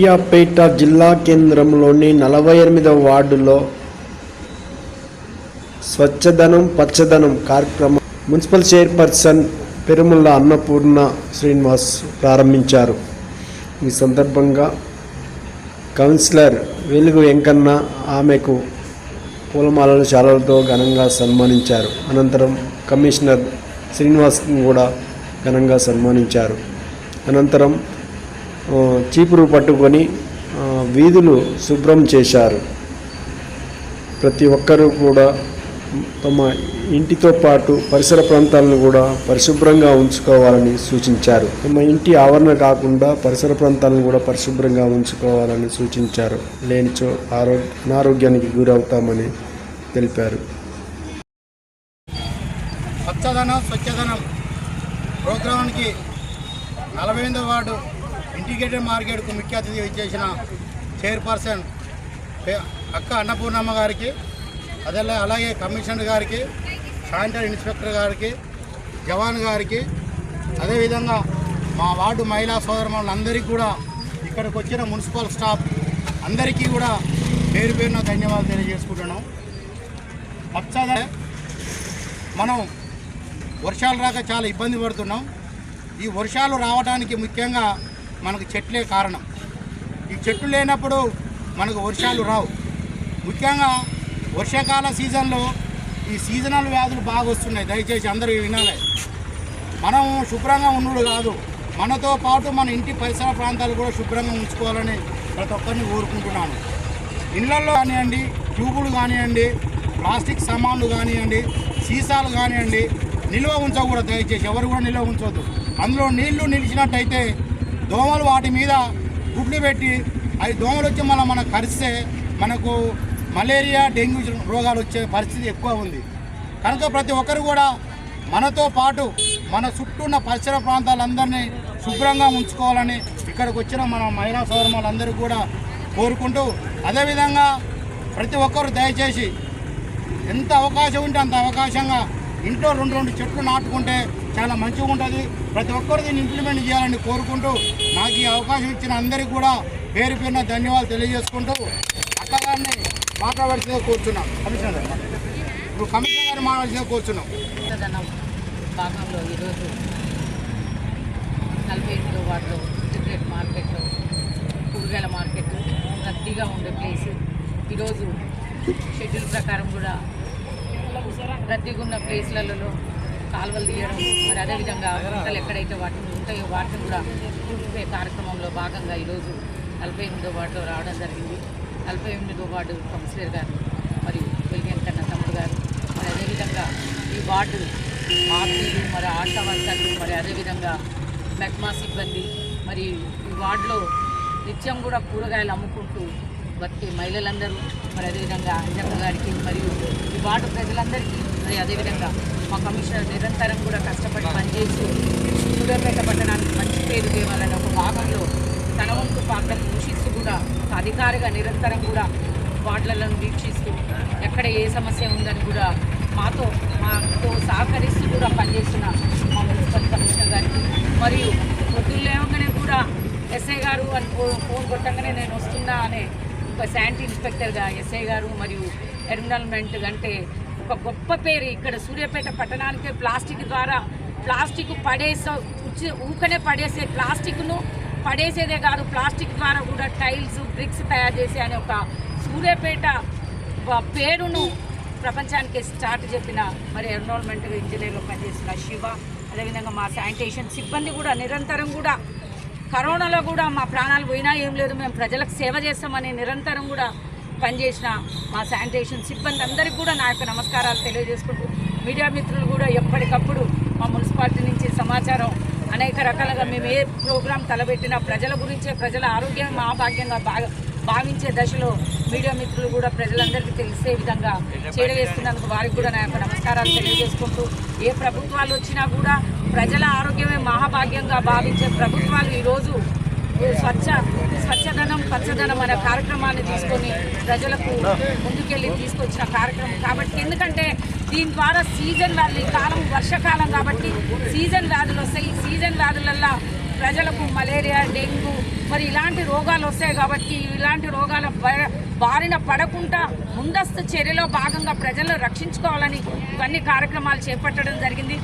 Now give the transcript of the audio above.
ఇయాపేట జిల్లా కేంద్రంలోని నలభై ఎనిమిదవ వార్డులో స్వచ్ఛదనం పచ్చదనం కార్యక్రమం మున్సిపల్ చైర్పర్సన్ పెరుముల్ల అన్నపూర్ణ శ్రీనివాస్ ప్రారంభించారు. ఈ సందర్భంగా కౌన్సిలర్ వెలుగు వెంకన్న ఆమెకు పూలమాలల శాలలతో ఘనంగా సన్మానించారు. అనంతరం కమిషనర్ శ్రీనివాస్ను కూడా ఘనంగా సన్మానించారు. అనంతరం చీపురు పట్టుకొని వీధులు శుభ్రం చేశారు. ప్రతి ఒక్కరూ కూడా తమ ఇంటితో పాటు పరిసర ప్రాంతాలను కూడా పరిశుభ్రంగా ఉంచుకోవాలని సూచించారు. తమ ఇంటి ఆవరణ కాకుండా పరిసర ప్రాంతాలను కూడా పరిశుభ్రంగా ఉంచుకోవాలని సూచించారు. లేనిచో ఆరోగ్య అనారోగ్యానికి గురవుతామని తెలిపారు. పచ్చదనం స్వచ్ఛదనం ప్రోగ్రాంకి నలభై వార్డు ఇంటిగ్రేటెడ్ మార్కెట్కు ముఖ్య అతిథి ఇచ్చేసిన చైర్పర్సన్ అక్క అన్నపూర్ణమ్మ గారికి అదే అలాగే కమిషనర్ గారికి శానిటరీ ఇన్స్పెక్టర్ గారికి జవాన్ గారికి అదేవిధంగా మా వార్డు మహిళా సోదరులందరికీ కూడా ఇక్కడికి వచ్చిన మున్సిపల్ స్టాఫ్ అందరికీ కూడా పేరు పేరున ధన్యవాదాలు తెలియజేసుకుంటున్నాం. పచ్చదనం మనం వర్షాలు రాక చాలా ఇబ్బంది పడుతున్నాం. ఈ వర్షాలు రావడానికి ముఖ్యంగా మనకు చెట్లే కారణం. ఈ చెట్లు లేనప్పుడు మనకు వర్షాలు రావు. ముఖ్యంగా వర్షాకాల సీజన్లో ఈ సీజనల్ వ్యాధులు బాగా వస్తున్నాయి. దయచేసి అందరూ వినాలి. మనం శుభ్రంగా ఉండు కాదు. మనతో పాటు మన ఇంటి పరిసర ప్రాంతాలు కూడా శుభ్రంగా ఉంచుకోవాలని ప్రతి ఒక్కరిని కోరుకుంటున్నాను. ఇళ్ళలో కానివ్వండి ట్యూబులు కానివ్వండి ప్లాస్టిక్ సామాన్లు కానివ్వండి సీసాలు కానివ్వండి నిల్వ ఉంచకూడదు. దయచేసి ఎవరు కూడా నిల్వ ఉంచవద్దు. అందులో నీళ్ళు నిలిచినట్టయితే దోమలు వాటి మీద గుడ్లు పెట్టి అవి దోమలు వచ్చి మళ్ళీ మనం కరిస్తే మనకు మలేరియా డెంగ్యూ రోగాలు వచ్చే పరిస్థితి ఎక్కువ ఉంది. కనుక ప్రతి ఒక్కరు కూడా మనతో పాటు మన చుట్టూ ఉన్న పరిసర ప్రాంతాలందరినీ శుభ్రంగా ఉంచుకోవాలని ఇక్కడికి వచ్చిన మన మహిళా సోదరులందరూ కూడా కోరుకుంటూ అదేవిధంగా ప్రతి ఒక్కరు దయచేసి ఎంత అవకాశం ఉంటే అంత అవకాశంగా ఇంట్లో రెండు రెండు చెట్లు నాటుకుంటే చాలా మంచిగా ఉంటుంది. ప్రతి ఒక్కరు దీన్ని ఇంప్లిమెంట్ చేయాలని కోరుకుంటూ నాకు ఈ అవకాశం ఇచ్చిన అందరికీ కూడా పేరు పేరున ధన్యవాదాలు తెలియజేసుకుంటూ అక్కగారిని మాట్లాడాల్సిందిగా కూర్చున్నాం. కమిషనర్ గారు ఇప్పుడు కమిషనర్ గారు మాట్లాడాల్సిందిగా కూర్చున్నాం. భాగంలో ఈరోజు నలభై ఎనిమిదో వార్డులో మార్కెట్లో కూరగాయల మార్కెట్ రద్దీగా ఉండే ప్లేస్ ఈరోజు షెడ్యూల్ ప్రకారం కూడా రద్దీగా ఉన్న ప్లేస్లలో కాలువలు తీయడం మరి అదేవిధంగా గుంటలు ఎక్కడైతే వాటిని ఉంటాయో వాటిని కూడా పూర్తిపే కార్యక్రమంలో భాగంగా ఈరోజు నలభై ఎనిమిదో వార్డులో రావడం జరిగింది. నలభై ఎనిమిదో వార్డు కౌన్సిలర్ గారు మరియు వెలిగెంకన్న తమ్ముడు గారు మరి అదేవిధంగా ఈ వార్డు ఆర్టీలు మరి ఆటో వర్కర్లు మరి అదేవిధంగా మెక్మా సిబ్బంది మరి ఈ వార్డులో నిత్యం కూడా కూరగాయలు అమ్ముకుంటూ బతికే మహిళలందరూ మరి అదేవిధంగా అంజక్క గారికి మరియు ఈ వార్డు ప్రజలందరికీ మరి అదేవిధంగా మా కమిషనర్ నిరంతరం కూడా కష్టపడి పనిచేసి సూర్యాపేట పట్టణానికి మంచి పేరు తేవాలని ఒక భాగంలో తన వంతు పాత్ర పోషిస్తూ కూడా ఒక అధికారిగా నిరంతరం కూడా వార్డులను వీక్షిస్తూ ఎక్కడ ఏ సమస్య ఉందని కూడా మాతో మాతో సహకరిస్తూ కూడా పనిచేస్తున్న మా మున్సిపల్ కమిషనర్ గారికి. మరియు పొద్దున్న లేవగానే కూడా ఎస్ఐ గారు అని ఫోన్ కొట్టంగానే నేను వస్తున్నా అనే ఒక శానిటరీ ఇన్స్పెక్టర్గా ఎస్ఐ గారు మరియు ఎన్విరాన్మెంట్ అంటే ఒక గొప్ప పేరు ఇక్కడ సూర్యాపేట పట్టణానికి ప్లాస్టిక్ ద్వారా ప్లాస్టిక్ పడేసే ఊకనే పడేసే ప్లాస్టిక్ను పడేసేదే కాదు ప్లాస్టిక్ ద్వారా కూడా టైల్స్ బ్రిక్స్ తయారు చేసే అనే ఒక సూర్యాపేట పేరును ప్రపంచానికి స్టార్ట్ చెప్పిన మరి ఎన్రోల్మెంట్ ఇంజనీర్లో పనిచేసిన శివ. అదేవిధంగా మా శానిటేషన్ సిబ్బంది కూడా నిరంతరం కూడా కరోనాలో కూడా మా ప్రాణాలు పోయినా ఏం లేదు మేము ప్రజలకు సేవ చేస్తామని నిరంతరం కూడా పనిచేసిన మా శానిటేషన్ సిబ్బంది అందరికీ కూడా నా యొక్క నమస్కారాలు తెలియజేసుకుంటూ మీడియా మిత్రులు కూడా ఎప్పటికప్పుడు మా మున్సిపాలిటీ నుంచి సమాచారం అనేక రకాలుగా మేము ఏ ప్రోగ్రాం తలబెట్టినా ప్రజల గురించే ప్రజల ఆరోగ్యం మా భాగ్యంగా బాగా భావించే దశలో మీడియా మిత్రులు కూడా ప్రజలందరికీ తెలిసే విధంగా చేరవేస్తున్నందుకు వారికి కూడా నా యొక్క నమస్కారాలు తెలియజేసుకుంటూ ఏ ప్రభుత్వాలు వచ్చినా కూడా ప్రజల ఆరోగ్యమే మహాభాగ్యంగా భావించే ప్రభుత్వాలు ఈరోజు స్వచ్ఛ స్వచ్ఛదనం పచ్చదనం అనే కార్యక్రమాన్ని తీసుకొని ప్రజలకు ముందుకెళ్ళి తీసుకొచ్చిన కార్యక్రమం. కాబట్టి ఎందుకంటే దీని ద్వారా సీజన్ వ్యాధులు ఈ కాలం వర్షాకాలం కాబట్టి సీజన్ వ్యాధులు వస్తాయి. ఈ సీజన్ వ్యాధులల్లో ప్రజలకు మలేరియా డెంగ్యూ మరి ఇలాంటి రోగాలు వస్తాయి కాబట్టి ఇలాంటి రోగాల బారిన పడకుండా ముందస్తు చర్యలో భాగంగా ప్రజలను రక్షించుకోవాలని ఇవన్నీ కార్యక్రమాలు చేపట్టడం జరిగింది.